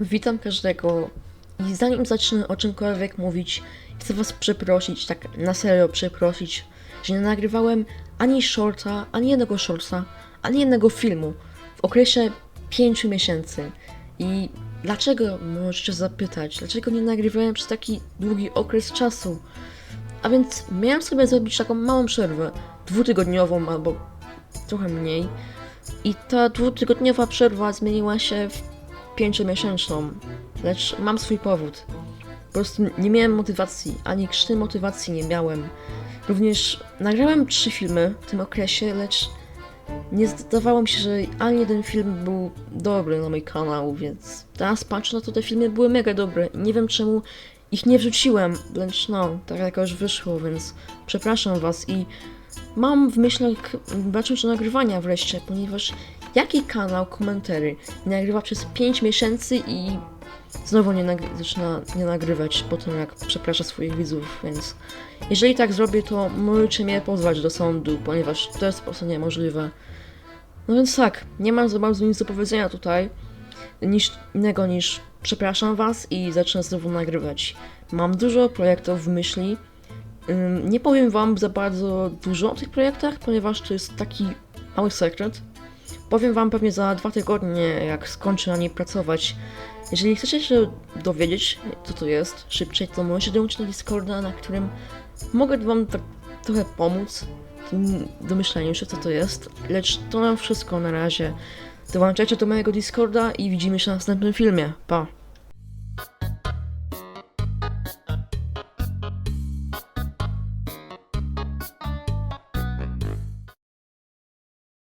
Witam każdego i zanim zacznę o czymkolwiek mówić, chcę was przeprosić, tak na serio przeprosić, że nie nagrywałem ani shorta, ani jednego shorta, ani jednego filmu w okresie 5 miesięcy. I dlaczego, możecie zapytać, dlaczego nie nagrywałem przez taki długi okres czasu? A więc miałem sobie zrobić taką małą przerwę, dwutygodniową albo trochę mniej. I ta dwutygodniowa przerwa zmieniła się w pięciomiesięczną, lecz mam swój powód. Po prostu nie miałem motywacji, ani krzty motywacji nie miałem. Również nagrałem trzy filmy w tym okresie, lecz nie zdawało mi się, że ani jeden film był dobry na mój kanał, więc teraz patrzę na to, te filmy były mega dobre nie wiem czemu ich nie wrzuciłem, lecz no, tak jakoś wyszło, więc przepraszam was i mam w myślach zacząć nagrywania wreszcie, ponieważ jaki kanał komentary nagrywa przez 5 miesięcy i znowu nie nagry- zaczyna nie nagrywać po tym, jak przeprasza swoich widzów, więc jeżeli tak zrobię, to możecie mnie pozwać do sądu, ponieważ to jest po prostu niemożliwe. No więc tak, nie mam za bardzo nic do powiedzenia tutaj, niż innego niż przepraszam was i zacznę znowu nagrywać. Mam dużo projektów w myśli, Nie powiem wam za bardzo dużo o tych projektach, ponieważ to jest taki mały sekret. Powiem wam pewnie za dwa tygodnie, jak skończę na niej pracować. Jeżeli chcecie się dowiedzieć, co to jest szybciej, to możecie dołączyć na Discorda, na którym mogę wam tak trochę pomóc w tym domyśleniu się, co to jest. Lecz to mam wszystko na razie. Dołączajcie do mojego Discorda i widzimy się w następnym filmie. Pa!